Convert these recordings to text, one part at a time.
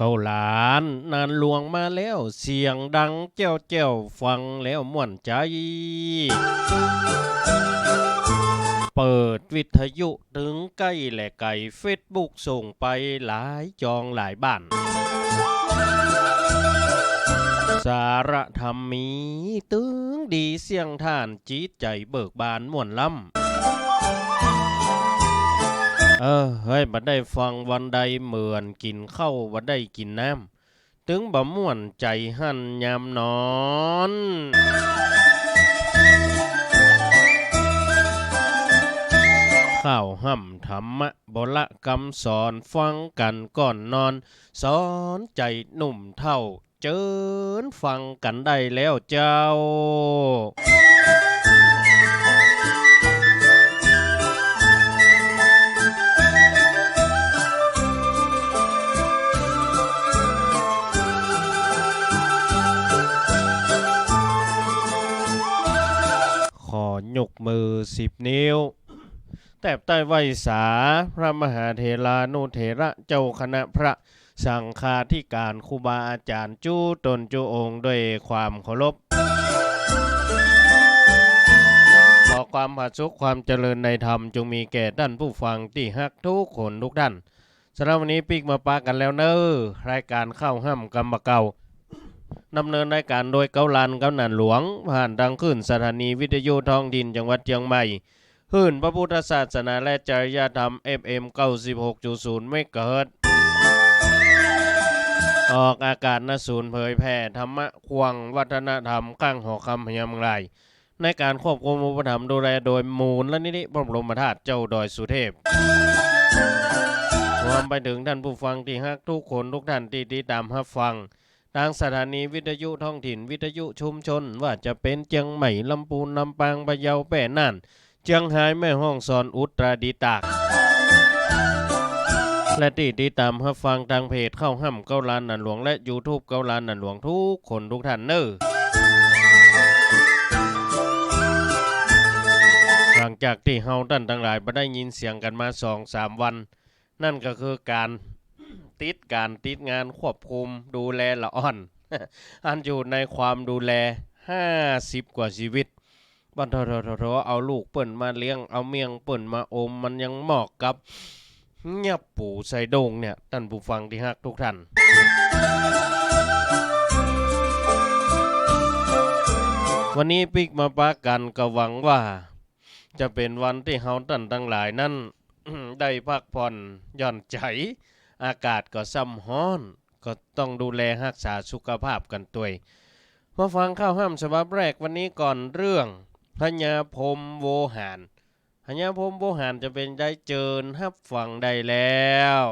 ข้าวห่ำเกาหลานนานหลวงมาแล้ว เสียงดังเจ้าเจ้าฟังแล้วม่วนใจ เปิดวิทยุถึงใกล้และไก่เฟซบุ๊กส่งไปหลายจองหลายบ้าน สารธรรมมี ตึงดีเสียงท่านจีตใจเบิกบานม่วนล้ำ เออเฮ้ยบัดได้ฟังวันใดเหมือนกินข้าวบัดได้กินน้ำถึงบ่ม่วนใจหันยามนอนข้าวห่ำธรรมะบละกำสอนฟังกันก่อนนอน สอนใจหนุ่มเท่า เจิญฟังกันได้แล้วเจ้า ยกมือสิบนิ้ว แตบใต้ไวสาพระมหาเถรานุเถระเจ้าคณะพระสังฆาธิการครูบาอาจารย์จู้ตนจูองค์ด้วยความเคารพขอความผาสุขความเจริญในธรรมจงมีแก่ท่านผู้ฟังที่ฮักทุกคนทุกท่านสำหรับวันนี้ปิกมาปากันแล้วเนอรายการเข้าห้ำกำมเก่า ดำเนินรายการโดยเกาลันกำนันหลวง ผ่านทางขึ้นสถานีวิทยุท้องถิ่นจังหวัดเชียงใหม่ขึ้นพระพุทธศาสนาและจริยธรรม FM 96.0เมกะเฮิรตซ์ออกอากาศณศูนย์เผยแผ่ธรรมะควงวัฒนธรรมข้างหอคำพยามไรในการควบคุมอุปถัมภ์ดูแลโดยมูลและนิธิพระบรมธาตุเจ้าดอยสุเทพรวมไปถึงท่านผู้ฟังที่ฮักทุกคนทุกท่านที่ติดตามรับฟัง ทางสถานีวิทยุท้องถิ่นวิทยุชุมชน ว่าจะเป็นเจียงใหม่ลำพูนลำปางพะเยาแป่น่านเจียงไฮ้แม่ห้องสอนอุตรดิตถ์และที่ติดตามรับฟังทางเพจเข้าห้ำเกาลานนันหลวงและ YouTube เกาลานนันหลวงทุกคนทุกท่านเนอหลังจากที่เฮาท่านทั้งหลายมาได้ยินเสียงกันมาสองสามวัน นั่นก็คือการ ติดการติดงานควบคุมดูแลละอ่อน อันอยู่ในความดูแล 50 กว่าชีวิตบันทททเอาลูกเปิ่นมาเลี้ยงเอาเมียงเปิ่นมาอมมันยังเหมาะกับเงียบปูใส่ดงเนี่ยท่านผู้ฟังที่ฮักทุกท่านวันนี้ปิกมาปากันก็หวังว่า จะเป็นวันที่เฮาท่านทั้งหลายนั้น ได้พักผ่อนหย่อนใจ อากาศก็ซ้ำฮ้อน ก็ต้องดูแลรักษาสุขภาพกันตัวมาฟังข้าวห้ามฉบับแรกวันนี้ก่อนเรื่องพญาพมโวหารพญาพมโวหารจะเป็นได้เจิญฮับฟังได้แล้ว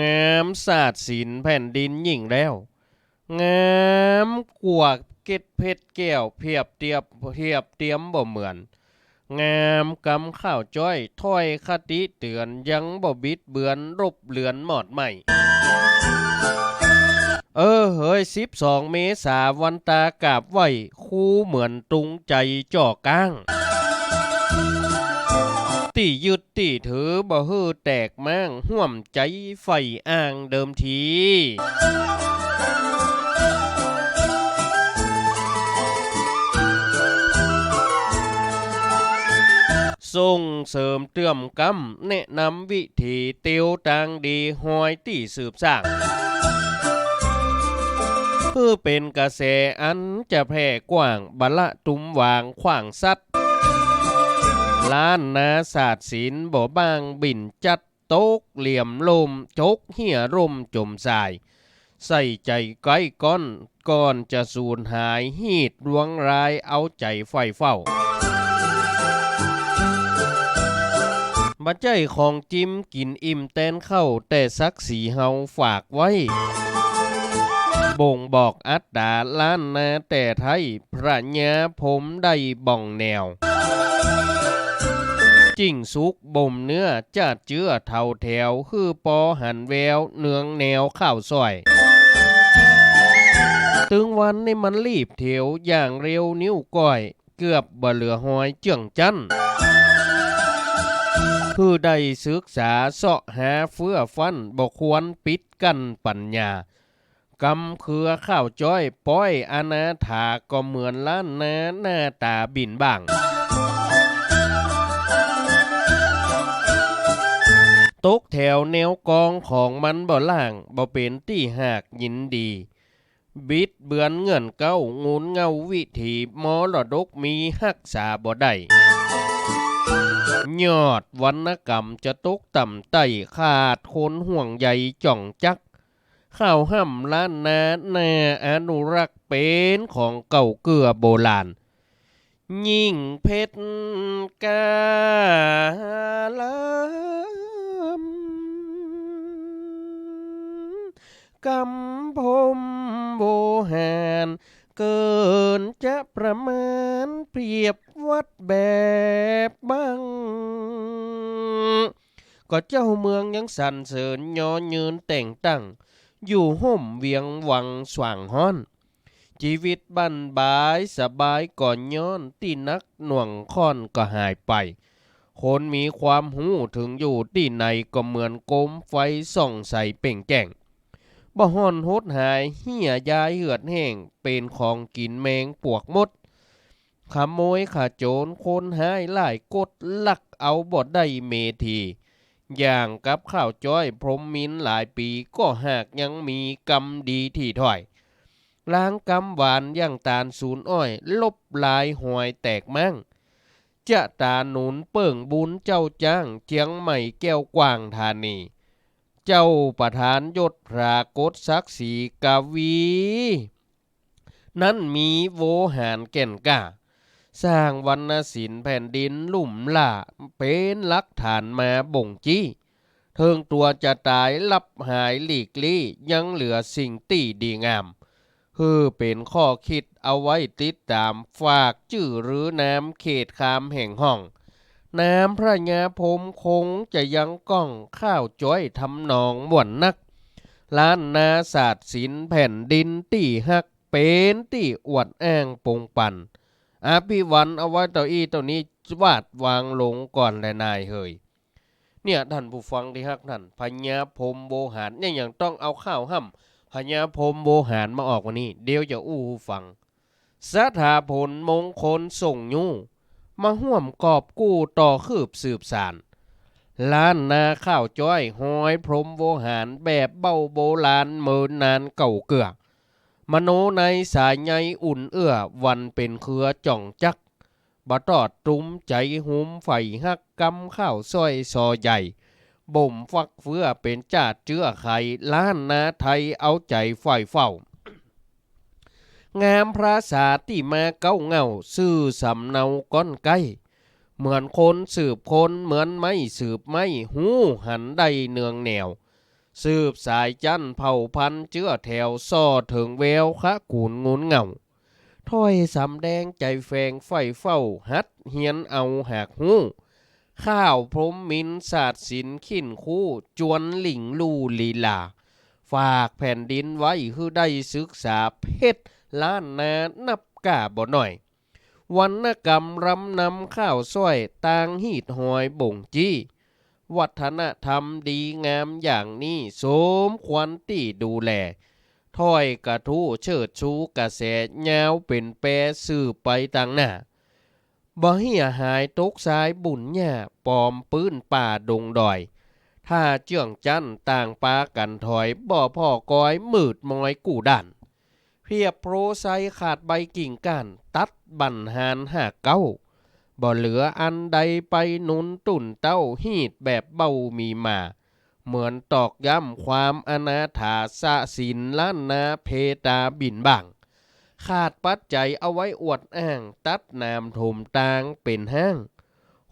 งามศาสตร์ศิลแผ่นดินยิ่งแล้ว งามกว่าเก็ดเพชรแก้วเพียบเทียบเทียบเตียมบ่เหมือน งามกำข้าวจ้อยถ้อยคติเตือนยังบ่บิดเบือนรบเหลือนหมอดใหม่ เออเฮ้ยสิบสองเมษาวันตากราบไหวคู่เหมือนตรุงใจจ่อก้างตียึดตีถือบ่ฮือแตกมั่งห่วมใจไฟอ่างเดิมที ส่งเสริมเตือมกำแนะนำวิธีเตียวตางดีหอยตีสืบสร้างเพื่อเป็นกระแสอันจะแพร่กว้างบละตุมวางขวางสัตว์ล้านนาศาสตร์ศิลบ่บางบินจัดโต๊กเหลี่ยมลมจกเหี่ยร่มจมสาย ใส่ใจไก้ก้อนก่อนจะสูญหายหีดรวงรายเอาใจไฟเฝ้า บัจใจของจิ้มกินอิ่มแตนเข้าแต่สักสีเฮาฝากไว้ บ่งบอกอัตตาล้านนาแต่ไทย พระญาผมได้บ่องแนว จิ่งสุกบ่มเนื้อจัดเจือเท่าแถว คือปอหันแวว เนืองแนวข้าวซอยตึงวันนี่มันรีบเถียวอย่างเร็วนิ้วก้อย เกือบบ่เหลือหอยเจื่องจัน คือได้ศึกษาเสาะหาเฟื้อฟันบ่ควรปิดกันปัญญากำเครือข้าวจ้อยป้อยอนาถาก็เหมือนล้านนาหน้าตาบินบ้าง ตกแถวแนวกองของมันบ่ล่างบ่เป็นที่หากยินดี บิดเบือนเงื่อนเก้างูนเงาวิถีมรดกมีหักษาบ่ได้ ยอดวรรณกรรมจะตกต่ำไต้ขาดคนห่วงใยจ่องจัก ข้าวห้ำล้านนาแนาอนุรักษ์เป็นของเก่าเกือโบราณ ยิ่งเพชรกาลำกำพมโบหานเกินจะประมาณเปรียบ วัดแบบบังก็เจ้าเมืองยังสั่นเสริญยอยืนแต่งตั้ง อยู่ห่มเวียงวังสว่างฮ้อน ชีวิตบันบายสบายก่อนย้อนที่นักหน่วงค่อนก็หายไป คนมีความหูถึงอยู่ที่ไหนก็เหมือนโกมไฟส่องใส่เป่งแก่งบ่ฮอนหดหายเหี่ยยายเหือดแห้งเป็นของกินแมงปวกมด ขโมยขาโจรคนหายหลายกดลักเอาบ่ได้เมที อย่างกับข้าวจ้อยพรหมมินหลายปีก็หากยังมีกรรมดีที่ถอย ล้างกำหวานย่างตาลศูนย์อ้อย ลบลายหวยแตกมั่ง จะตาหนุนเปิ่งบุญเจ้าจ้างเจียงใหม่แก้วกว้างธานีเจ้าประธานยศพรากฏศักดิ์ศรีกวี นั้นมีโวหารแก่นกล้า สร้างวรรณศิลป์แผ่นดินลุ่มล่าเป็นลักฐานมาบ่งจี้เทิงตัวจะตายลับหายหลีกลี่ยังเหลือสิ่งตีดีงามคือเป็นข้อคิดเอาไว้ติดตามฝากจื่อหรือน้ำเขตคามแห่งห้อง น้ำพระยาพมคงจะยังก้องข้าวจ้อยทำนองม่วนนัก ล้านนาศาสตร์ศิลแผ่นดินตี้ฮักเป็นตีอวดอ้างปงปัน อาภิวันเอาไว้เต่าอี้เต่านี้วาดวางลงก่อนแลนายเฮยเนี่ยท่านผู้ฟังที่ฮักนั่นพญาพรมโบหารเนี่ยยังต้องเอาข้าวห้ำพญาพรมโบหารมาออกวันนี้ เดี๋ยวจะอู้ฟังสถาผลมงคลส่งยูมาห่วมกอบกู้ต่อคืบสืบสารล้านนาข้าวจ้อยหอยพรมโวหารแบบเบ้าโบราณเมินนานเก่าเกือ มโนในสายใยอุ่นเอื้อวันเป็นเครือจ่องจักบะตอดตรุมใจหุมไฟหักกำข้าวซอยซอใหญ่ บ่มฟักเฟื้อเป็นจาดเจื้อไข่ล้านนาไทยเอาใจไฟเฝ้างามพระสาที่มาเก้าเงาซื่อสำเนาก้อนไก่เหมือนคนสืบคนเหมือนไม่สืบไม่หูหันใดเนืองแนว สืบสายจันเผ่าพันเจื้อแถวซ่อถึงแววคะกูนงุนเงาถ้อยสำแดงใจแฝงไฟเฝ้าฮัดเฮียนเอาหากหูข้าวพรมมินศาสตร์ศิลขินคู่จวนหลิงลูลีลา ฝากแผ่นดินไว้คือได้ศึกษาเพชรล้านนานับกาบ่หน่อย วรรณกรรมรำนำข้าวซ้อยต่างหีดหอยบ่งจี้ วัฒนธรรมดีงามอย่างนี้สมควรที่ดูแลถ้อยกระทู้เชิดชูกระแสยาวเป็นแปรสื่อไปต่างหน้าบ่เหียหายตกสายบุญหญ้าปอมปื้นป่าดงดอย ถ้าเจื่องจันต่างปากันถอยบ่อพ่อก้อยมืดมอยกู่ดันเพียบโปรไซขาดใบกิ่งก้านตัดบันหานหากเก้า บ่เหลืออันใดไปหนุนตุ่นเต้าฮีดแบบเบ้ามีมา เหมือนตอกย้ำความอนาถาสะสินล้านนาเพตาบินบังขาดปัจจัยเอาไว้อวดอ้าง ตัดนามถมตางเป็นห้าง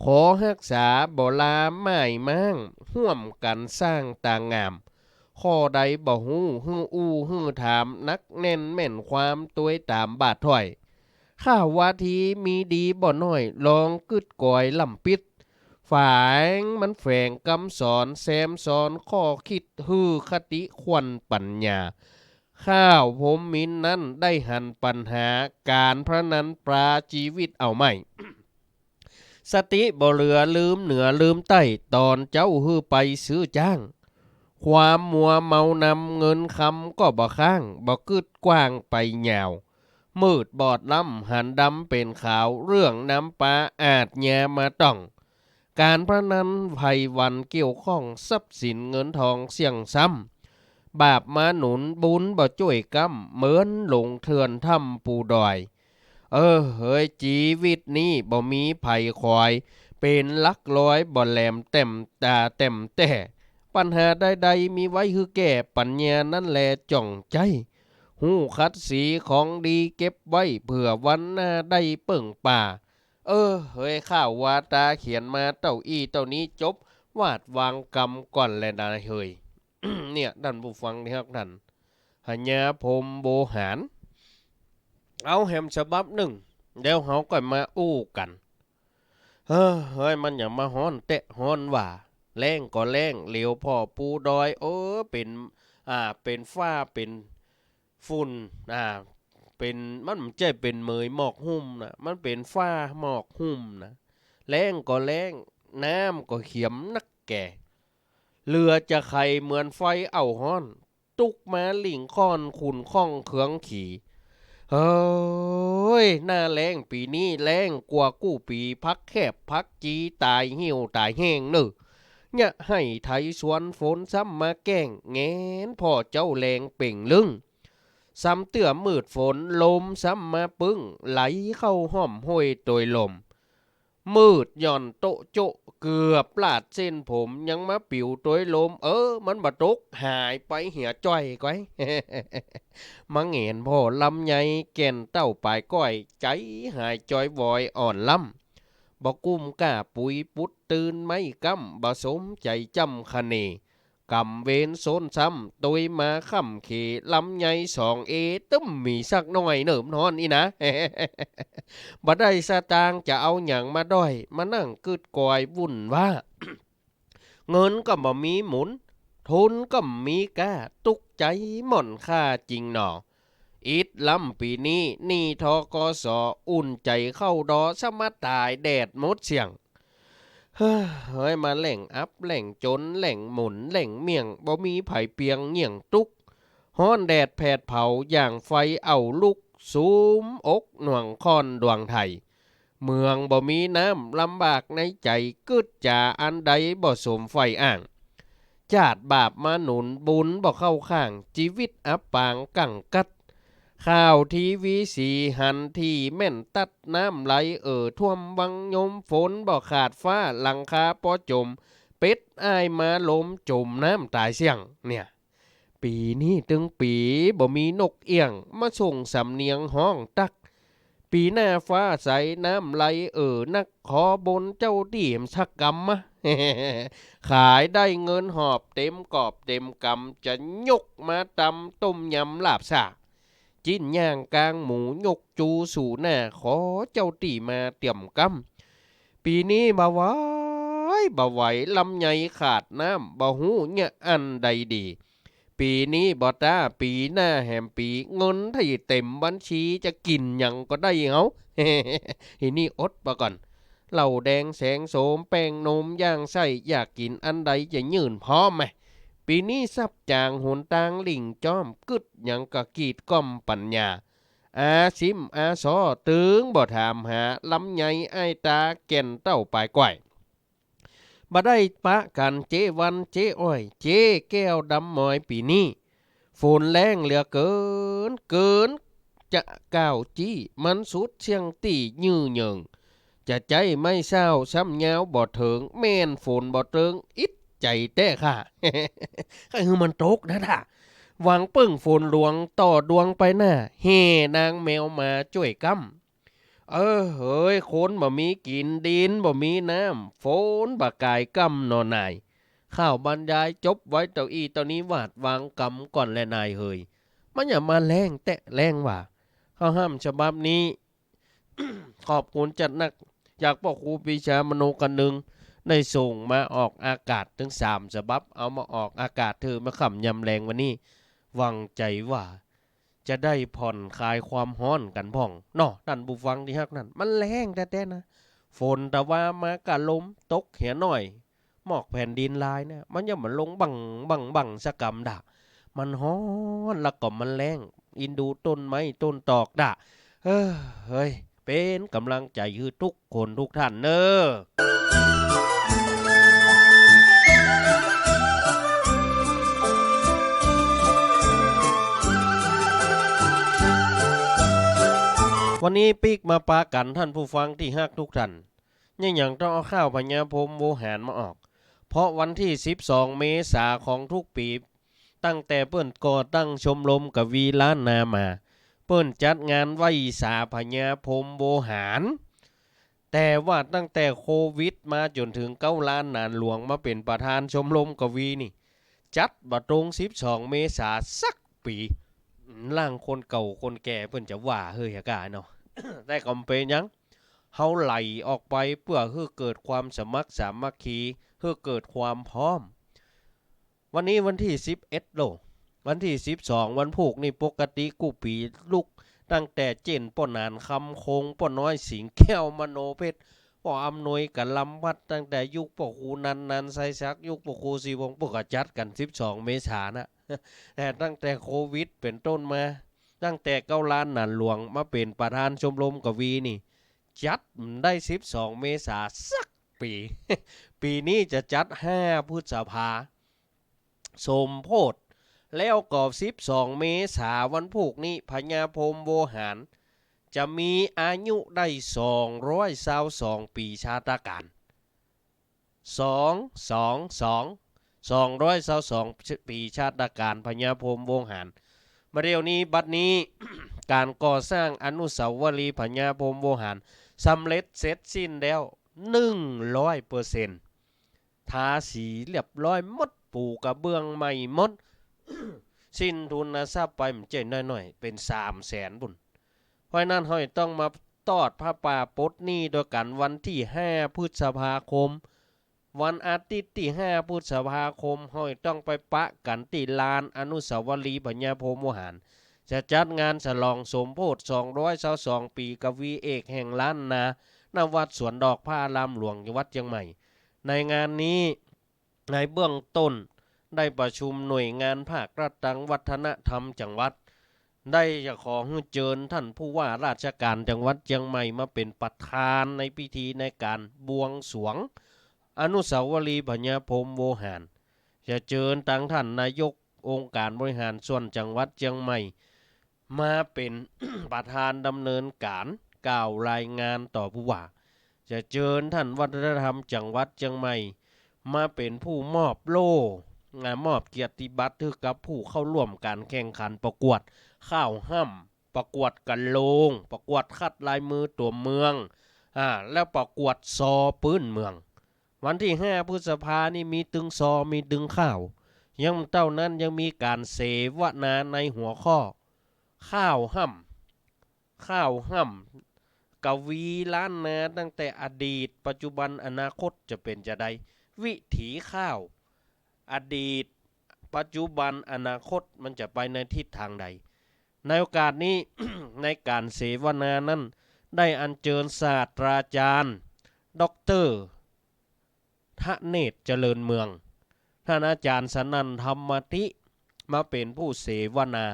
ขอรักษาบ่ลาไม่มั่งห่วมกันสร้างต่างงาม ข้อใดบ่ฮู้ฮื้ออู้ฮื้อถามนักแน่นแม่นความตัวตามบาดถ้อย ข้าววาทีมีดีบ่น้อยลองกึดก่อยลำปิดฝางมันแฝงคำสอนแซมสอนข้อคิดฮือคติควันปัญญา ข้าวผมมินนั้นได้หันปัญหาการพระนันปลาชีวิตเอาไม่สติบ่เหลือลืมเหนือลืมใต้ตอนเจ้าฮือไปซื้อจ้าง ความมัวเมานำเงินคำก็บ่ข้างบ่กึดกว้างไปยาว มืดบอดล้ำหันดำเป็นขาวเรื่องน้ำปลาอาจแยมาต้อง การพระนันภัยวันเกี่ยวข้องทรัพย์สินเงินทองเสี่ยงซ้ำบาปมาหนุนบุญบ่ช่วยกำเหมือนหลงเถื่อนถ้ำปูดอย เออเฮ้ยชีวิตนี้บ่มีไผ่คอย เป็นลักร้อยบ่แหลมเต็มตาเต็มแต่ ปัญหาใดๆมีไว้คือแก้ปัญญานั่นแหละจ่องใจ หูคัดสีของดีเก็บไว้เผื่อวันหน้าได้เปิ่งป่า เออ เฮ้ยข้าววาตาเขียนมาเต้าอี้เต้านี้จบ วาดวางกรรมก่อนแลยนะเฮ้ยเนี่ยดันผู้ฟังนี่ครับดันหัญญาพมโบหาร เอาแฮมฉบับหนึ่ง เดี๋ยวเขาก็มาอู้กันเฮ้ยมันอย่ามาฮ้อนเตะฮ้อนว่าแรงก็แรงเหลียวพ่อปูดอยเออเป็น อ่าเป็นฝ้าเป็น ฝุ่นอ่าเป็นมันไม่ใช่เป็นเมยหมอกหุ่มนะมันเป็นฝ้าหมอกหุ่มนะแรงก็แรงน้ำก็เขียมนักแก่เรือจะไขเหมือนไฟเอาห้อน ตุกมาหลิงค้อนขุนข้องเขืองขี่เฮ้ยหน้าแรงปีนี้แรงกว่ากู้ปีพักแคบพักจีตายหี่ยวตายแห้งเนอะเนี่ยให้ไทยสวนฝนซ้ำมาแก้งแงนพ่อเจ้าแรงเป่งลึง ซ้ำเตื่อมืดฝนลมซ้ำมาปึ้ง ไหลเข้าห้อมห้วยโดยลม มืดหย่อนโตโจเกือบพลาดเส้นผมยังมาปิวตัวลม เออ มันบาตกหายไปเหี่ยจ้อยก้อยมาเงนพ่อลำไยแก่นเต้าปลายก้อย ใจหายจ้อยวอยอ่อนลำบอกกุ้มก้าปุยปุดตื่นไม่กำบ่สมใจจำคเน กำเวนโซนซ้ำตุยมาค่ำเขลำไยสองเอตึ้มมีสักหน่อยเนิ่มนอนอีนะบ่ได้สตางจะเอาอย่างมาด้อย มานั่งกึดกอยวุ่นว่า เงินก็บ่มีหมุน ทุนก็มีกาตุกใจหม่อนค่าจริงหนออิดลำปีนี้นี่ทกสอุ่นใจเข้าดอสมาตายแดดมดเสียง เฮ้ยมาแหล่งอัพแหล่งจนแหล่งหมุนแหล่งเมี่ยงบ่มีไผเปียงเหี่ยงตุกฮ้อนแดดแผดเผาอย่างไฟเอาลุกสูมอกหน่วงคอนดวงไทย เมืองบ่มีน้ำลำบากในใจกึดจ่าอันใดบ่สมไฟอ่าง จาดบาปมาหนุนบุญบ่เข้าข้างชีวิตอับปางกังกัด ข้าวทีวีสีหันที่แม่นตัดน้ำไหลเอ่อท่วมวังยมฝนบ่ขาดฟ้าหลังคาปอจม เป็ดอ้ายมาลมจมน้ำตายเสี่ยงเนี่ย ปีนี้ตึงปีบ่มีนกเอียง มาส่งสำเนียงห้องตัก ปีหน้าฟ้าใสน้ำไหลเอ่อนักขอบนเจ้าดีมชักกรรมมะขายได้เงินหอบเต็มกอบเต็มกำจะยกมาตำต้มยำลาบสา จิ้นย่างกลางหมูยกจูสู่หน้าขอเจ้าตีมาเตี่ยมกำปีนี้บ่ไหวบ่ไหวลำไยขาดน้ำบ่หูเนี่ยอันใดดี ปีนี้บ่ตาปีหน้าแหมปีเงินที่เต็มบัญชีจะกินยังก็ได้เฮาทีนี่อดปะก่อนเหล่าแดงแสงโสมแป้งนมย่างไส้อยากกินอันใดจะยืนพร้อมไหม ปีนี้ซับจางหนตางลิงจอมกึดหยังกะกีดก้อมปัญญา อาซิมอาซอตึงบ่ถามหาลำไยไอตาแก่นเต้าปลายก้อยบ่ได้ปะกันเจวันเจอ้อย เจแก้วดำหมอยปีนี้ฝนแรงเหลือเกิน เกิน จะก้าวจี้มันสุดเชียงตียื้อเยิงจะใจไม่เศร้าซ้ำยาวบ่เถิงแม่นฝนบ่เติงอิด ใจแต่ค่ะก็คือมันตกนะท่าหวังปึ้งฝนหลวงต่อดวงไปหน้าเฮนางแมวมาช่วยกำเออเฮ้ยคนบ่มีกินดินบ่มีน้ำฝนบ่กายกำนอนนายข้าวบรรยายจบไว้เต้าอีตอนนี้วาดวางกำก่อนแลนายเฮยมันอย่ามาแรงแตะแรงว่าข้าห้ามฉบับนี้ ขอบคุณจัดหนักจากพ่อครูปีชามโนกันหนึ่ง ได้ส่งมาออกอากาศถึงสามฉบับ เอามาออกอากาศเธอมาขำยำแรงวันนี้หวังใจว่า จะได้ผ่อนคลายความร้อนกันพ่องเนาะท่านผู้ฟังที่ฮักนั่น มันแรงแท้ๆนะ ฝนแต่ว่ามากะลมตกเหียหน่อย หมอกแผ่นดินลายเนี่ยมันยังมันลงบังบังบังสะกำดะมันฮ้อนแล้วก็มันแรงอินดูต้นไม้ต้นตอกดะเฮ้อเฮ้ยเป็นกำลังใจคือทุกคนทุกท่านเนอะ วันนี้ปีกมาปากันท่านผู้ฟังที่ฮักทุกท่านยังอย่างต้องเอาข้าวพญาพมโวหารมาออก เพราะวันที่ 12 เมษาของทุกปี ตั้งแต่เปิ้นก่อตั้งชมรมกวีล้านนามา เปิ้นจัดงานไหวสาพญาพมโวหารแต่ว่าตั้งแต่โควิดมาจนถึงเก้าล้านนานหลวงมาเป็นประธานชมรมกวีนี่ จัดบัตรง 12 เมษาสักปี ล่างคนเก่าคนแก่เพิ่นจะว่าเฮ้ยอากาเนาะแต่ก็เป็นยังเฮาไหลออกไปเพื่อให้เกิดความสมัครสามัคคีเพื่อเกิดความพร้อม วันนี้วันที่11โลวันที่12วันผูกนี่ปกติกูปีลูกตั้งแต่เจนป้อนานคำคงป้อน้อยสิงแก้วมโนเพชรป้ออำนวยกับลำวัดตั้งแต่ยุคป้อครูนันนันไซซักยุคป้อครูสีวงปกจัดกัน12เมษานนะ แต่ตั้งแต่โควิดเป็นต้นมา ตั้งแต่เก้าล้านหนันหลวงมาเป็นประธานชมรมกวีนี่ จัดได้12เมษาสักปี ปีนี้จะจัด5พฤษภาสมโพธแล้วก็12เมษาวันผูกนี้พญาพรมโวหาร จะมีอายุได้222ปีชาตการ2 2 2 222ปีชาติการพญาพรมโวหารมาเรียวนี้บัดนี้การก่อสร้างอนุสาวรีย์พญาพรมโวหารสำเร็จเสร็จสิ้นแล้ว100เปอร์เซ็นต์ทาสีเรียบร้อยมดปูกระเบื้องใหม่มด สิ้นทุนทรัพย์ไปมันเจ๊น้อยๆเป็นสามแสนบุญเพราะนั้นห้อยต้องมาตอดผ้าป่าปดนี้ด้วยกันวันที่ห้าพฤษภาคม วันอาทิตย์ที่ห้าพฤษภาคมห้อยต้องไปปะกันที่ลานอนุสาวรีย์พญาพรหมวิหารจะจัดงานฉลองสมโพธิ222 ปีกวีเอกแห่งล้านนาณวัดสวนดอกผ้าลามหลวงจังหวัดเชียงใหม่ ในงานนี้ในเบื้องต้นได้ประชุมหน่วยงานภาครัฐตังวัฒนธรรมจังหวัด ได้จะขอเจิญท่านผู้ว่าราชการจังหวัดเชียงใหม่มาเป็นประธานในพิธีในการบวงสรวง อนุสาวรีย์พญาพรมโวหาร จะเจิญตั้งท่านนายกองค์การบริหารส่วนจังหวัดเชียงใหม่ มาเป็นประธานดำเนินการกล่าวรายงานต่อผู้ว่า จะเจิญท่านวัฒนธรรมจังหวัดเชียงใหม่ มาเป็นผู้มอบโล่งานมอบเกียรติบัตรให้กับผู้เข้าร่วมการแข่งขันประกวด ข้าวห้ำประกวดกันโลง ประกวดคัดลายมือตัวเมืองอ่าแล้วประกวดซอปื้นเมือง วันที่ห้าพฤษภานี่มีตึงซอมีตึงข้าว ยังเต้านั้นยังมีการเสวนาในหัวข้อ ข้าวห้ำข้าวห้ำกวีล้านนาตั้งแต่อดีต ปัจจุบันอนาคตจะเป็นจะใดวิถีข้าว อดีต ปัจจุบันอนาคตมันจะไปในทิศทางใด ในโอกาสนี้ ในการเสวนานั้น ได้อัญเชิญศาสตราจารย์ด็อกเตอร์ ทะเนศเจริญเมือง ท่านอาจารย์สนันธรรมติมาเป็นผู้เสวนา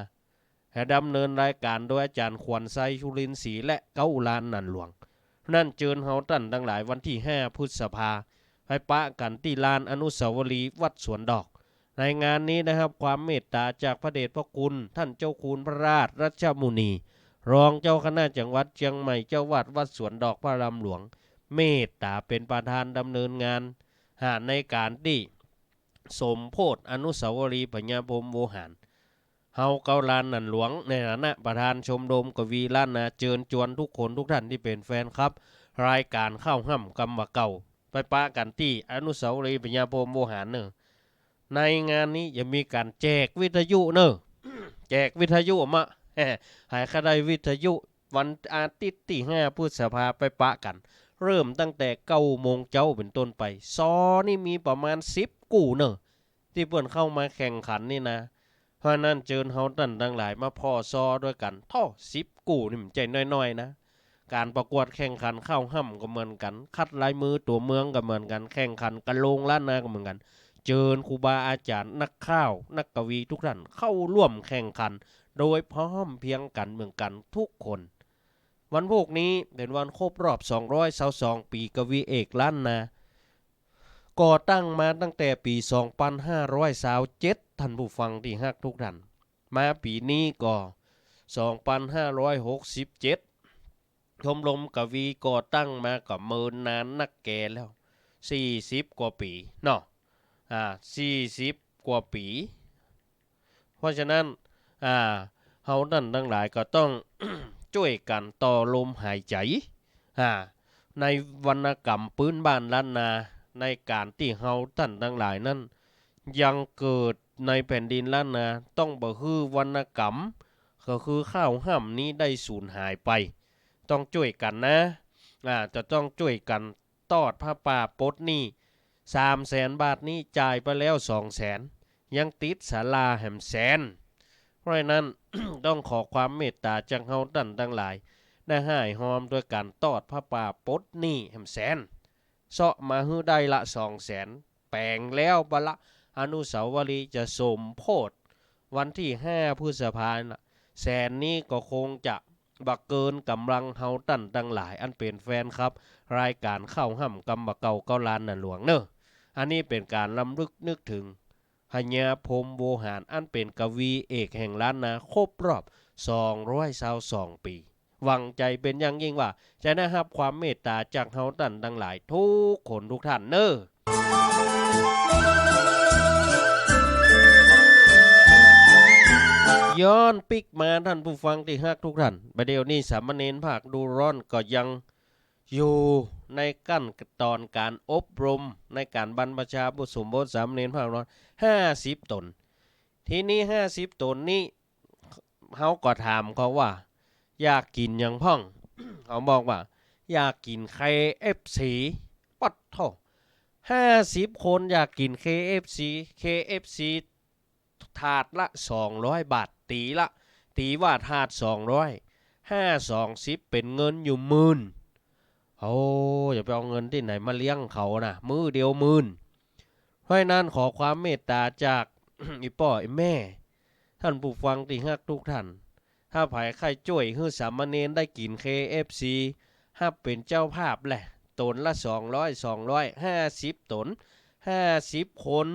ให้ดำเนินรายการโดยอาจารย์ขวัญไซชุลินทรีและเก้าลานนันหลวง นั่นเจิญเฮาตั้นทั้งหลายวันที่ 5 พฤษภาไปปะกันที่ลานอนุสาวรีย์วัดสวนดอก ในงานนี้นะครับความเมตตาจากพระเดชพระคุณ ท่านเจ้าคุณพระราชรัชมุนี รองเจ้าคณะจังหวัดเชียงใหม่เจ้าวัดวัดสวนดอกพระรามหลวง เมตตาเป็นประธานดำเนินงาน ในการที่สมโพธอนุสาวรีย์พญาพรมโวหารเฮาเกาลานนันหลวงในฐานะประธานชมรมกวีล้านนาเจิญจวนทุกคนทุกท่านที่เป็นแฟนครับ รายการเข้าห้ำกำว่าเก่า ไปปะกันที่อนุสาวรีย์พญาพรมโวหารเนอะในงานนี้ยังมีการแจกวิทยุเนอะแจกวิทยุมาแหมหายคดายวิทยุวันอาทิตย์ที่ห้าพฤษภาไปปะกัน เริ่มตั้งแต่เก้าโมงเจ้าเป็นต้นไป ซอนี่มีประมาณสิบกู่เนอะที่เปิ่อนเข้ามาแข่งขันนี่นะราะนั้นเจิญเฮาตันทั้งหลายมาพ่อซอด้วยกันท่อสิบกู่นี่มันใจน้อยๆนะการประกวดแข่งขันเข้าห้ำก็เหมือนกัน คัดลายมือตัวเมืองก็เหมือนกัน แข่งขันกระโลงล้านนาก็เหมือนกัน เจิญครูบาอาจารย์นักข่าว นักกวีทุกท่านเข้าร่วมแข่งขัน โดยพร้อมเพียงกันเหมือนกันทุกคน วันพวกนี้เป็นวันครบรอบ 222 ปีกวีเอกล้านนา ก่อตั้งมาตั้งแต่ปี 2527ท่านผู้ฟังที่ฮักทุกท่าน มาปีนี้ก็ 2567 ชมรมกวีก่อตั้งมาก็เมินนานนักแก่แล้ว 40 กว่าปีเนาะอ่า40 กว่าปี เพราะฉะนั้นอ่าเฮานั่นทั้งหลายก็ต้อง ช่วยกันต่อลมหายใจอ่าในวรรณกรรมพื้นบ้านล้านนาในการที่เฮาท่านทั้งหลายนั้น ยังเกิดในแผ่นดินล้านนาต้องบ่ฮือวรรณกรรม ก็คือข้าวห้ำนี้ได้สูญหายไป ต้องช่วยกันนะอ่าจะต้องช่วยกันตอดผ้าป่าปดนี้สามแสนบาทนี้จ่ายไปแล้วสองแสนยังติดศาลาแหมแสน เพราะนั้น ต้องขอความเมตตาจากเฮาท่นทั้งหลาย ได้ให้หอมด้วยการตอดผ้าป่าปดหนี้แหมแสนเสาะมาฮื้อได้ละสองแสนแปลงแล้วบละอนุสาวรีย์จะสมโพธวันที่ห้าพฤษภาคมแสนนี้ก็คงจะบักเกินกำลังเฮาตั้นตั้งหลายอันเป็นแฟนครับ รายการเข้าห้ำกำบะเก่าเกาลานน่ะหลวงเนอะอันนี้เป็นการลำลึกนึกถึง พญาพรมโวหารอันเป็นกวีเอกแห่งล้านนาครบรอบ222ปี หวังใจเป็นอย่างยิ่งว่า จะได้รับความเมตตาจากเฮาตันทั้งหลายทุกคนทุกท่านเนอะย้อนปิกมาท่านผู้ฟังที่ฮักทุกท่านประเดี๋ยวนี้สามเณรภาคดูร้อนก็ยัง อยู่ในกั้นตอนการอบรมในการบรรพชาบุสมบทสามเณรภาคร้อนห้าสิบตน ทีนี้ห้าสิบตนนี้เขาก็ถามเขาว่า อยากกินยังพ่อง เขาบอกว่า อยากกิน KFC ปัดท่อห้าสิบคนอยากกิน KFC KFC ถาดละ200บาทตีละ ตีว่าถาด200 5 2 10เป็นเงินอยู่หมื่น โอ้อย่าไปเอาเงินที่ไหนมาเลี้ยงเขานะมือเดียวหมื่นเพราะนั้นขอความเมตตาจากอีป่ออีแม่ ท่านผู้ฟังที่ฮักทุกท่าน ถ้าไผใครจ่วยให้สามเณรได้กิน KFC ห้าเป็นเจ้าภาพแหละตนละ 200 250 ตน 50 คน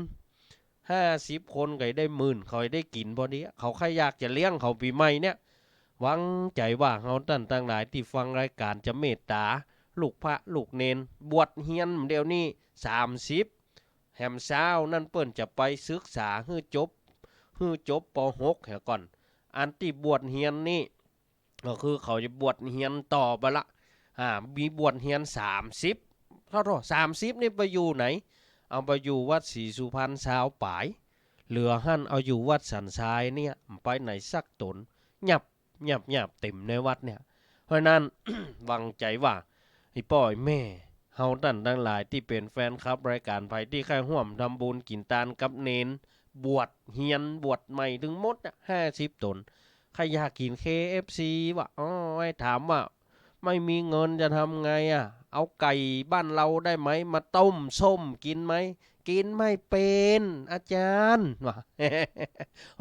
ห้าสิบคนก็ได้หมื่นเขาได้กินพอดีเขาใครอยากจะเลี้ยงเขาปีใหม่เนี่ยหวังใจว่าเขาตั้นตั้งหลายที่ฟังรายการจะเมตตา ลูกพระลูกเนน บวชเฮียนเดี๋ยวนี้สามสิบแฮมเช้านั่นเปิ้นจะไปศึกษาฮื้อจบฮื้อจบปหกเหรอก่อน อันที่บวชเฮียนนี่ก็คือเขาจะบวชเฮียนต่อไปละอ่ามีบวชเฮียนสามสิบเท่าไหร่สามสิบนี่ไปอยู่ไหน เอาไปอยู่วัดศรีสุพรรณสาวปาย เหลือหั่นเอาอยู่วัดสันทรายเนี่ยไปไหนสักตนหยับหยับหยับเต็มในวัดเนี่ย เพราะนั้นวังใจว่า ไอ้ป่อยแม่เฮาตั้นทั้งหลายที่เป็นแฟนคลับรายการไผที่ใครห่วมทำบุญกินตานกับเนน บวชเฮียนบวชใหม่ถึงหมดห้าสิบตนใครอยากกิน KFC วะอ๋อไอ้ถามว่า ไม่มีเงินจะทำไงอะ เอาไก่บ้านเราได้ไหม มาต้มส้มกินไหม กินไม่เป็น อาจารย์วะ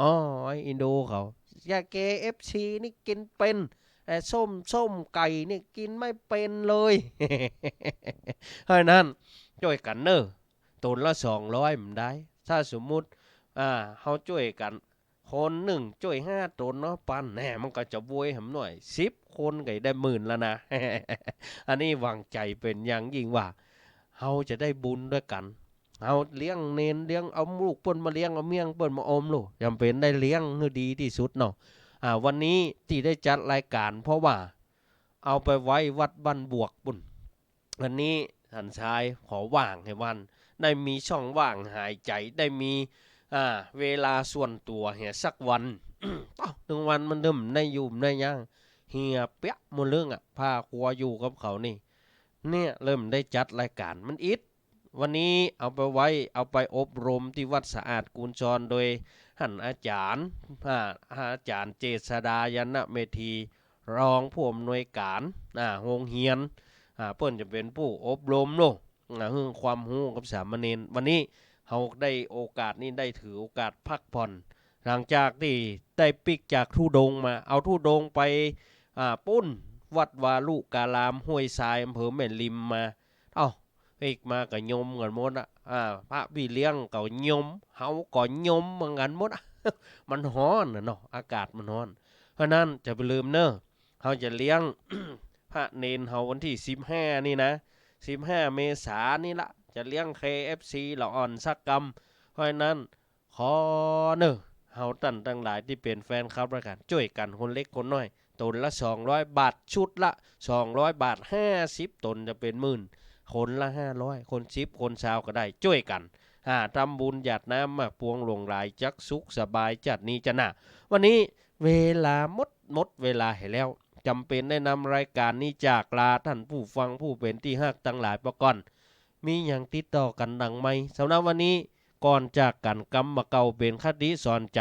อ๋อไออินโดเขาอยาเกเอฟซีนี่กินเป็น แต่ส้มส้มไก่นี่กินไม่เป็นเลยเพราะนั้นช่วยกันเนอะตนละสองร้อยมันได้ ถ้าสมมุติอ่าเขาช่วยกัน คนหนึ่งช่วยห้าตนเนาะปันแหน่มันก็จะบวยหำหน่อยสิบคนก็ได้หมื่นแล้วนะ อันนี้หวังใจเป็นอย่างยิ่งว่าเฮาจะได้บุญด้วยกันเฮาเลี้ยงเนนเลี้ยงเอาลูกเปิ้นมาเลี้ยงเอาเมียงเปิ้นมาอมลูกจำเป็นได้เลี้ยงให้ดีที่สุดเนาะ วันนี้ที่ได้จัดรายการเพราะว่าเอาไปไว้วัดบ้านบวกบุญวันนี้ท่านชายขอว่างให้วัน ได้มีช่องว่างหายใจได้มีเวลาส่วนตัวเหียสักวันต่อหนึ่งวันมันเดิมได้อยู่ได้ยังเฮียเปียกมดเรื่องอะพาครัวอยู่กับเขานี่ เนี่ยเริ่มได้จัดรายการมันอิดวันนี้เอาไปไว้เอาไปอบรมที่วัดสะอาดกูลจรโดย ท่านอาจารย์อาอาจารย์เจษดายนเมธีรองผู้อำนวยการโรงเรียนอ่าเปิ้นจะเป็นผู้อบรมโลกอ่าเรื่องความรู้กับสามเณรวันนี้เฮาได้โอกาสนี้ได้ถือโอกาสพักผ่อน หลังจากที่ได้ปิกจากทุดงมา เอาทุดงไปปุ้นวัดวาลุกาลามห้วยทรายอำเภอแม่ริมมา เอ้า อีกมาก็ยมกันหมดอะอ่าพระพี่เลี้ยงก็ยมเฮาก็ยมเหมือนกันหมดอะมันร้อนน่ะเนาะอากาศมันร้อน เพราะนั้นจะไปลืมเนอะเขาจะเลี้ยงพระเนนเฮาวันที่สิบห้านี่นะสิบห้าเมษานี่ละจะเลี้ยง KFC ละอ่อนสักกรรม เพราะนั้นขอเนอะเฮาตั้นตั้งหลายที่เป็นแฟนครับแล้วกันช่วยกันคนเล็กคนน้อยตนละ 200 บาทชุดละ 200 บาท 50 ตนจะเป็นหมื่น คนละ500คนชิปคนชาวก็ได้ช่วยกันหาทำบุญหยาดน้ำมาปวงหลงหลายจักสุขสบายจัดนี้จะหนาวันนี้เวลาหมดหมดเวลาให้แล้วจำเป็นได้นำรายการนี้จากลาท่านผู้ฟังผู้เป็นที่ฮักตั้งหลายประก่อน มีอย่างติดต่อกันดังไหมสำหรับวันนี้ก่อนจากกันกำมาเก่าเป็นคติสอนใจ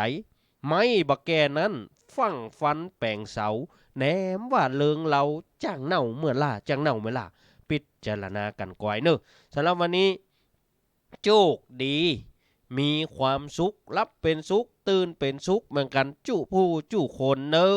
ไม่บักแกนั้นฟังฟันแปลงเสาแหนมว่าเลิงเราจ้างเน่าเมื่อล่าจ้างเน่าเมื่อล่า จารณากันก่อยเนอะสำหรับวันนี้ โชคดี มีความสุข รับเป็นสุข ตื่นเป็นสุขเหมือนกันจุผู้จุคนเนอ